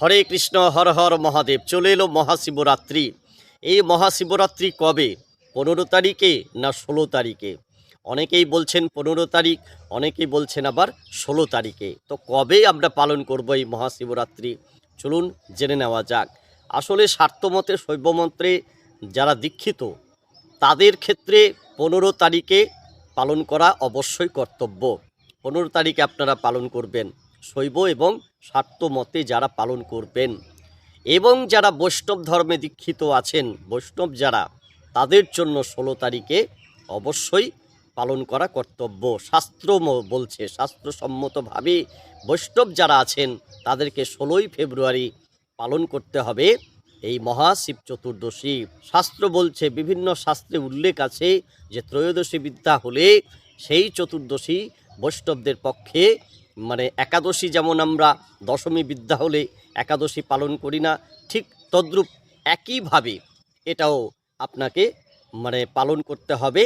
হরে কৃষ্ণ, হর হর মহাদেব, চলে এলো মহাশিবরাত্রি। এই মহাশিবরাত্রি কবে? পনেরো তারিখে না ষোলো তারিখে? অনেকেই বলছেন পনেরো তারিখ, অনেকেই বলছেন আবার ষোলো তারিখে। তো কবে আমরা পালন করব এই মহাশিবরাত্রি? চলুন জেনে নেওয়া যাক। আসলে স্বার্থমতে, শৈবমন্ত্রে যারা দীক্ষিত, তাদের ক্ষেত্রে পনেরো তারিখে পালন করা অবশ্যই কর্তব্য। পনেরো তারিখে আপনারা পালন করবেন শৈব এবং স্বার্থ মতে যারা পালন করবেন এবং যারা বৈষ্ণব ধর্মে দীক্ষিত আছেন, বৈষ্ণব যারা, তাদের জন্য ষোলো তারিখে অবশ্যই পালন করা কর্তব্য। শাস্ত্র বলছে, শাস্ত্রসম্মতভাবে বৈষ্ণব যারা আছেন, তাদেরকে ষোলোই ফেব্রুয়ারি পালন করতে হবে এই মহাশিব চতুর্দশী। শাস্ত্র বলছে, বিভিন্ন শাস্ত্রে উল্লেখ আছে যে ত্রয়োদশী বিদ্যা হলে সেই চতুর্দশী বৈষ্ণবদের পক্ষে মানে একাদশী যেমন আমরা দশমী বিদ্যা হলে একাদশী পালন করি না, ঠিক তদ্রূপ একইভাবে এটাও আপনাকে মানে পালন করতে হবে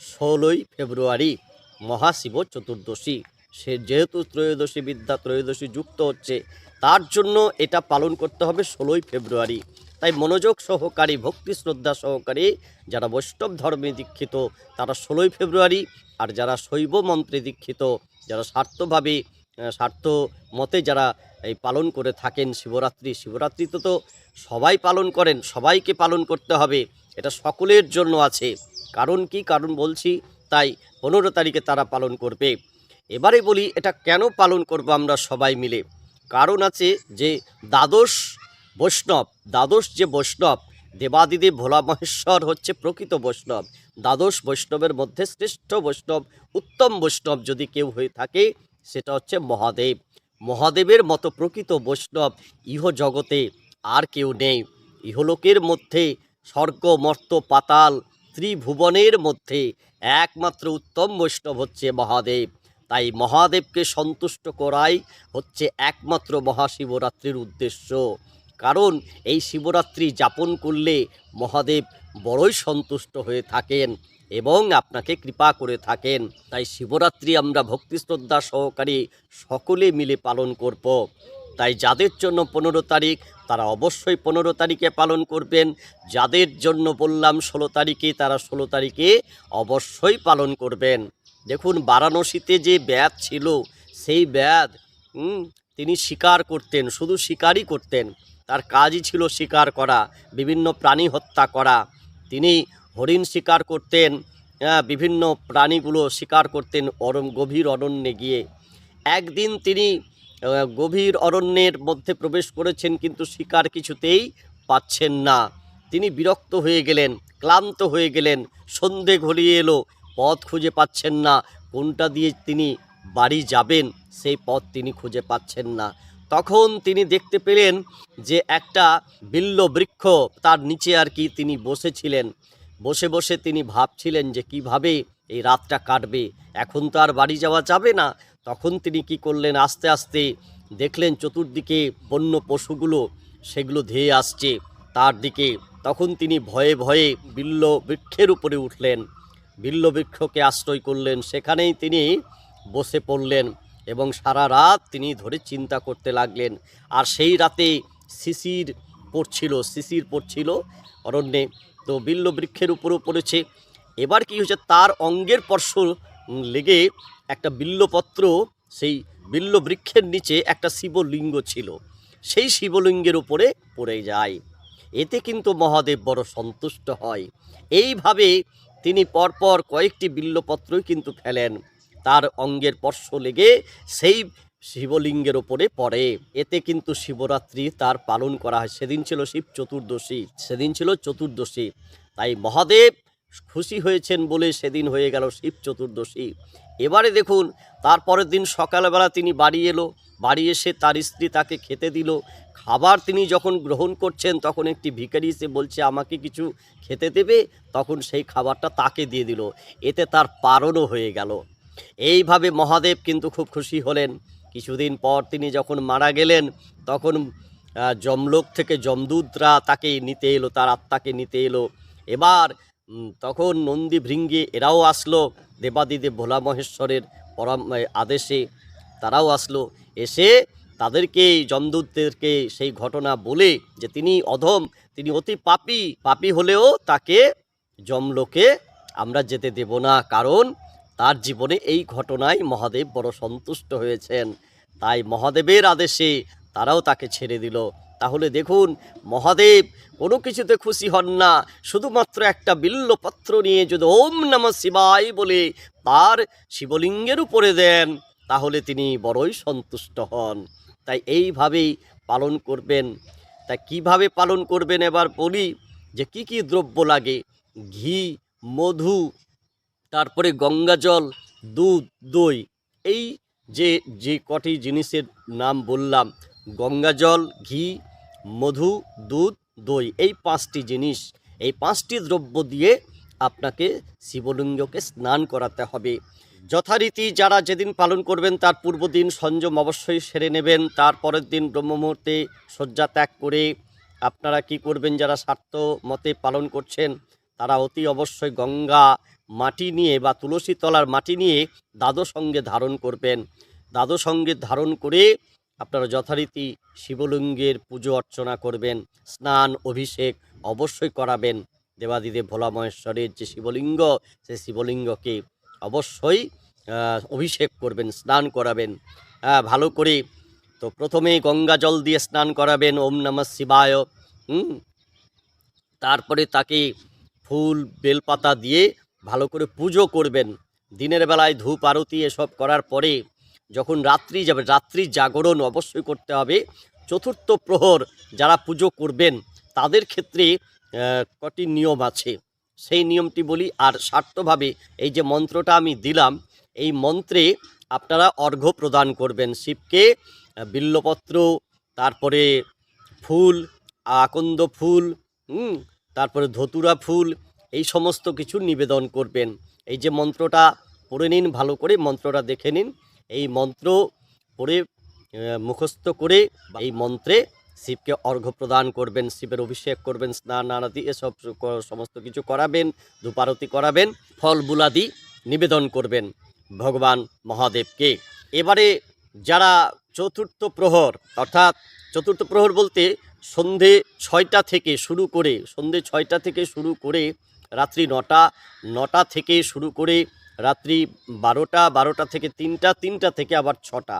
ষোলোই ফেব্রুয়ারি মহাশিব চতুর্দশী। সে যেহেতু ত্রয়োদশী বিদ্যা, ত্রয়োদশী যুক্ত হচ্ছে, তার জন্য এটা পালন করতে হবে ষোলোই ফেব্রুয়ারি। তাই মনোযোগ সহকারী, ভক্তি শ্রদ্ধা সহকারী যারা বৈষ্ণব ধর্মে দীক্ষিত, তারা ষোলোই ফেব্রুয়ারি আর যারা শৈব মন্ত্রে দীক্ষিত যারা স্বার্থভাবে স্বার্থ মতে যারা এই পালন করে থাকেন শিবরাত্রি শিবরাত্রিতে তো সবাই পালন করেন, সবাইকে পালন করতে হবে, এটা সকলের জন্য আছে। কারণ কি? কারণ বলছি, তাই পনেরো তারিখে তারা পালন করবে। এবারে বলি, এটা কেন পালন করব আমরা সবাই মিলে? কারণ আছে যে দ্বাদশ বৈষ্ণব, দ্বাদশ যে বৈষ্ণব, দেবাদিদেব ভোলা মহেশ্বর হচ্ছে প্রকৃত বৈষ্ণব। দ্বাদশ বৈষ্ণবের মধ্যে শ্রেষ্ঠ বৈষ্ণব, উত্তম বৈষ্ণব যদি কেউ হয়ে থাকে, সেটা হচ্ছে মহাদেব। মহাদেবের মতো প্রকৃত বৈষ্ণব ইহ জগতে আর কেউ নেই। ইহলোকের মধ্যে স্বর্গ, মর্ত, পাতাল, ত্রিভুবনের মধ্যে একমাত্র উত্তম বৈষ্ণব হচ্ছে মহাদেব। তাই মহাদেবকে সন্তুষ্ট করাই হচ্ছে একমাত্র মহাশিবরাত্রির উদ্দেশ্য। কারণ এই শিবরাত্রি যাপন করলে মহাদেব বড়ই সন্তুষ্ট হয়ে থাকেন এবং আপনাকে কৃপা করে থাকেন। তাই শিবরাত্রি আমরা ভক্তি শ্রদ্ধা সহকারে সকলে মিলে পালন করব। তাই যাদের জন্য পনেরো তারিখ, তারা অবশ্যই পনেরো তারিখে পালন করবেন। যাদের জন্য বললাম ষোলো তারিখে, তারা ষোলো তারিখে অবশ্যই পালন করবেন। দেখুন, বারাণসীতে যে ব্যাধ ছিল, সেই ব্যাধ তিনি শিকার করতেন, শুধু শিকারই করতেন। তার কাজই ছিল শিকার করা, বিভিন্ন প্রাণী হত্যা করা। তিনি হরিণ শিকার করতেন বিভিন্ন প্রাণীগুলো শিকার করতেন অরম গভীর অরণ্যে গিয়ে। একদিন তিনি গভীর অরণ্যের মধ্যে প্রবেশ করেছেন কিন্তু শিকার কিছুতেই পাচ্ছেন না। তিনি বিরক্ত হয়ে গেলেন, ক্লান্ত হয়ে গেলেন, সন্ধে ঘলিয়ে এলো, পথ খুঁজে পাচ্ছেন না, কোনটা দিয়ে তিনি বাড়ি যাবেন, সেই পথ তিনি খুঁজে পাচ্ছেন না। তখন তিনি দেখতে পেলেন যে একটা বিল্ল বৃক্ষ তার নিচে আর কি তিনি বসেছিলেন। বসে বসে তিনি ভাবছিলেন যে কীভাবে এই রাতটা কাটবে। এখন তো আর বাড়ি যাওয়া যাবে না। তখন তিনি কি করলেন? আস্তে আস্তে দেখলেন চতুর্দিকে বন্য পশুগুলো, সেগুলো ধেয়ে আসছে তার দিকে। তখন তিনি ভয়ে ভয়ে বিল্ল বৃক্ষের উপরে উঠলেন। বিল্ল বৃক্ষকে আশ্রয় করলেন। সেখানেই তিনি বসে পড়লেন। এবং সারা রাত তিনি ধরে চিন্তা করতে লাগলেন। আর সেই রাতে শিশির পড়ছিল শিশির পড়ছিল অরণ্যে। তো বিল্ল বৃক্ষের উপরেও পড়েছে। এবার কি হয়েছে, তার অঙ্গের পর্শ লেগে একটা বিল্লপত্র, সেই বিল্ল বৃক্ষের নিচে একটা শিবলিঙ্গ ছিল। সেই শিবলিঙ্গের উপরে পড়ে যায়। এতে কিন্তু মহাদেব বড় সন্তুষ্ট হয়। এইভাবে তিনি পরপর কয়েকটি বিল্লপত্রই কিন্তু ফেলেন। তার অঙ্গের স্পর্শ লেগে সেই শিবলিঙ্গের ওপরে পড়ে। এতে কিন্তু শিবরাত্রি তার পালন করা হয়। সেদিন ছিল শিব চতুর্দশী। সেদিন ছিল চতুর্দশী। তাই মহাদেব খুশি হয়েছেন বলে সেদিন হয়ে গেল শিব চতুর্দশী। এবারে দেখুন, তারপরের দিন সকালবেলা তিনি বাড়ি এলো। বাড়ি এসে তার স্ত্রী তাকে খেতে দিল। খাবার তিনি যখন গ্রহণ করছেন, তখন একটি ভিখারি এসে বলছে, আমাকে কিছু খেতে দেবে? তখন সেই খাবারটা তাকে দিয়ে দিল। এতে তার পারণও হয়ে গেল। এইভাবে মহাদেব কিন্তু খুব খুশি হলেন। কিছুদিন পর তিনি যখন মারা গেলেন, তখন যমলোক থেকে যমদূতরা তাকে নিতে এলো, তার আত্মাকে নিতে এলো। এবার তখন নন্দী ভৃঙ্গি এরাও আসলো, দেবাদিদেব ভোলা মহেশ্বরের পরাম আদেশে তারাও আসলো। এসে তাদেরকে, যমদূতদেরকে সেই ঘটনা বলে যে তিনি অধম, তিনি অতি পাপী পাপী হলেও তাকে যমলোকে আমরা যেতে দেব না। কারণ তার জীবনে এই ঘটনায় মহাদেব বড় সন্তুষ্ট হয়েছেন। তাই মহাদেবের আদেশে তারাও তাকে ছেড়ে দিল। তাহলে দেখুন, মহাদেব কোনো কিছুতে খুশি হন না। শুধুমাত্র একটা বিল্লপত্র নিয়ে যদি ওম নম শিবায় বলে তার শিবলিঙ্গের উপরে দেন, তাহলে তিনি বড়ই সন্তুষ্ট হন। তাই এইভাবেই পালন করবেন। তা কীভাবে পালন করবেন এবার বলি যে কি কি দ্রব্য লাগে? ঘি, মধু তারপরে গঙ্গা জল, দুধ, দই। এই যে যে কটি জিনিসের নাম বললাম, গঙ্গা জল, ঘি, মধু, দুধ, দই, এই পাঁচটি জিনিস, এই পাঁচটি দ্রব্য দিয়ে আপনাকে শিবলিঙ্গকে স্নান করাতে হবে। যথারীতি যারা যেদিন পালন করবেন, তার পূর্বদিন সংযম অবশ্যই সেরে নেবেন তারপরের দিন ব্রহ্মমুহূর্তে শয্যা ত্যাগ করে আপনারা কি করবেন, যারা স্বার্থ মতে পালন করছেন, তারা অতি অবশ্যই গঙ্গা মাটি নিয়ে বা তুলসী তলার মাটি নিয়ে দাদো সঙ্গে ধারণ করবেন। দাদো সঙ্গে ধারণ করে আপনারা যথারীতি শিবলিঙ্গের পুজো অর্চনা করবেন, স্নান, অভিষেক অবশ্যই করাবেন। দেবাদিদেব ভোলা মহেশ্বরের যে শিবলিঙ্গ সেই শিবলিঙ্গকে অবশ্যই অভিষেক করবেন, স্নান করাবেন। হ্যাঁ ভালো করে তো প্রথমে গঙ্গা জল দিয়ে স্নান করাবেন, ওম নমঃ শিবায় তারপরে তাকে ফুল, বেলপাতা দিয়ে ভালো করে পুজো করবেন। দিনের বেলায় ধূপ, আরতি এসব করার পরে যখন রাত্রি যাবে, রাত্রি জাগরণ অবশ্যই করতে হবে। চতুর্থ প্রহর যারা পুজো করবেন, তাদের ক্ষেত্রে কটি নিয়ম আছে। সেই নিয়মটি বলি, আর স্বার্থভাবে এই যে মন্ত্রটা আমি দিলাম, এই মন্ত্রে আপনারা অর্ঘ্য প্রদান করবেন। শিবকে, বিল্লপত্র, তারপরে ফুল, আকন্দ ফুল তারপরে ধতুরা ফুল এই সমস্ত কিছু নিবেদন করবেন। এই যে মন্ত্রটা পড়ে নিন, ভালো করে মন্ত্রটা দেখে নিন। এই মন্ত্র পড়ে মুখস্থ করে এই মন্ত্রে শিবকে অর্ঘ্য প্রদান করবেন, শিবের অভিষেক করবেন, স্নান আনাদি এসব সমস্ত কিছু করাবেন, ধূপারতি করাবেন, ফল বুলাদি নিবেদন করবেন ভগবান মহাদেবকে। এবারে যারা চতুর্থ প্রহর, অর্থাৎ চতুর্থ প্রহর বলতে সন্ধে ছয়টা থেকে শুরু করে, সন্ধে ছয়টা থেকে শুরু করে রাত্রি নটা নটা থেকে শুরু করে রাত্রি বারোটা বারোটা থেকে তিনটা তিনটা থেকে আবার ছটা।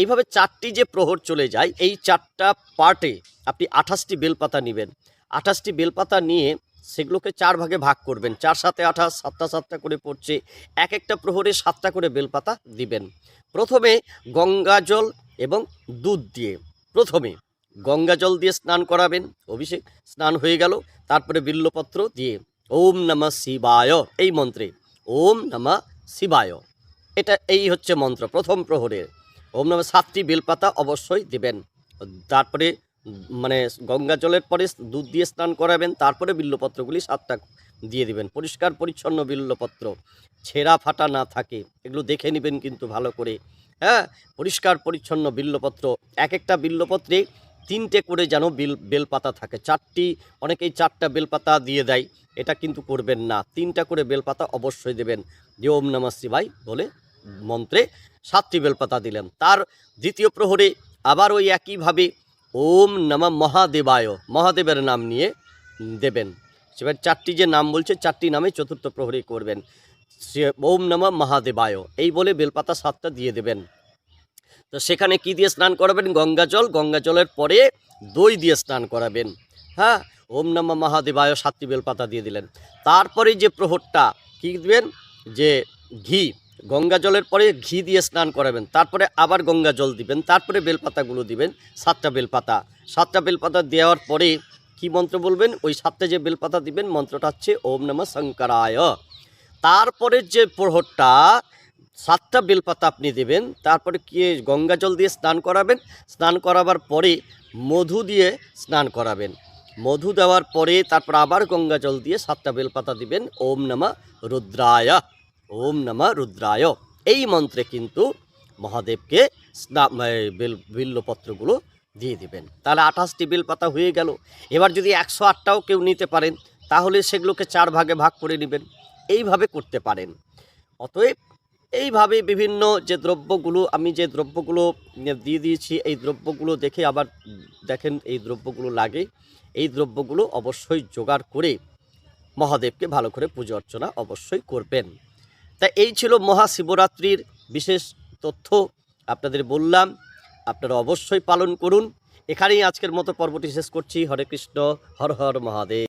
এইভাবে চারটি যে প্রহর চলে যায়, এই চারটা পার্টে আপনি আঠাশটি বেলপাতা নেবেন। আঠাশটি বেলপাতা নিয়ে সেগুলোকে চার ভাগে ভাগ করবেন। চার সাথে আঠাশ, সাতটা সাতটা করে পড়ছে। এক একটা প্রহরে সাতটা করে বেলপাতা দিবেন। প্রথমে গঙ্গা জল এবং দুধ দিয়ে। প্রথমে গঙ্গা জল দিয়ে স্নান করাবেন, অভিষেক, স্নান হয়ে গেল। তারপরে বিল্লপত্র দিয়ে ওম নমঃ শিবায়। এই মন্ত্রে, ওম নমঃ শিবায়। এটা এই হচ্ছে মন্ত্র, প্রথম প্রহরের। ওম নমঃ সাতটি বেলপাতা অবশ্যই দেবেন। তারপরে মানে গঙ্গা জলের পরে দুধ দিয়ে স্নান করাবেন, তারপরে বিল্লপত্রগুলি সাতটা দিয়ে দিবেন। পরিষ্কার পরিচ্ছন্ন বিল্লপত্র, ছেঁড়া ফাটা না থাকে, এগুলো দেখে নেবেন কিন্তু ভালো করে। হ্যাঁ পরিষ্কার পরিচ্ছন্ন বিল্লপত্র, এক একটা বিল্লপত্রে তিনটে করে যেন বিল, বেলপাতা থাকে। চারটি, অনেকেই চারটা বেলপাতা দিয়ে দেয়। এটা কিন্তু করবেন না। তিনটা করে বেলপাতা অবশ্যই দেবেন। যে ওম নমঃ শিবাই বলে মন্ত্রে সাতটি বেলপাতা দিলেন। তার দ্বিতীয় প্রহরে আবার ওই একইভাবে ওম নমঃ মহাদেবায়, মহাদেবের নাম নিয়ে দেবেন। সেবার চারটি যে নাম বলছে, চারটি নামে চতুর্থ প্রহরী করবেন। সে ওম নমঃ মহাদেবায়, এই বলে বেলপাতা সাতটা দিয়ে দেবেন। তো সেখানে কি দিয়ে স্নান করাবেন? গঙ্গা জল। গঙ্গা জলের পরে দই দিয়ে স্নান করাবেন। হ্যাঁ? ওম নমঃ মহাদেবায় সাতটি বেলপাতা দিয়ে দিলেন। তারপরে যে প্রহরটা, কী দিবেন? যে ঘি। গঙ্গা জলের পরে ঘি দিয়ে স্নান করাবেন। তারপরে আবার গঙ্গা জল দিবেন। তারপরে বেলপাতাগুলো দিবেন। সাতটা বেলপাতা। সাতটা বেলপাতা দেওয়ার পরে কি মন্ত্র বলবেন? ওই সাতটা যে বেলপাতা দিবেন, মন্ত্রটা হচ্ছে ওম নমঃ শঙ্করায়। তারপরের যে প্রহরটা সাতটা বেলপাতা আপনি দেবেন, তারপরে কি গঙ্গা জল দিয়ে স্নান করাবেন? স্নান করাবার পরে মধু দিয়ে স্নান করাবেন। মধু দেওয়ার পরে তারপর আবার গঙ্গা জল দিয়ে সাতটা বেলপাতা দিবেন, ওম নমঃ রুদ্রায়, ওম নমঃ রুদ্রায়। এই মন্ত্রে কিন্তু মহাদেবকে স্না বেল বিল্লপত্রগুলো দিয়ে দিবেন। তাহলে আঠাশটি বেলপাতা হয়ে গেল। এবার যদি একশো আটটাও কেউ নিতে পারেন, তাহলে সেগুলোকে চার ভাগে ভাগ করে নেবেন। এইভাবে করতে পারেন। অতএব এইভাবে বিভিন্ন যে দ্রব্যগুলো, আমি যে দ্রব্যগুলো দিয়ে দিয়েছি, এই দ্রব্যগুলো দেখে আবার দেখেন এই দ্রব্যগুলো লাগে। এই দ্রব্যগুলো অবশ্যই জোগাড় করে মহাদেবকে ভালো করে পুজো অর্চনা অবশ্যই করবেন। তা এই ছিল মহাশিবরাত্রির বিশেষ তথ্য। আপনাদের বললাম, আপনারা অবশ্যই পালন করুন। এখানেই আজকের মতো পর্বটি শেষ করছি। হরে কৃষ্ণ, হর হর মহাদেব।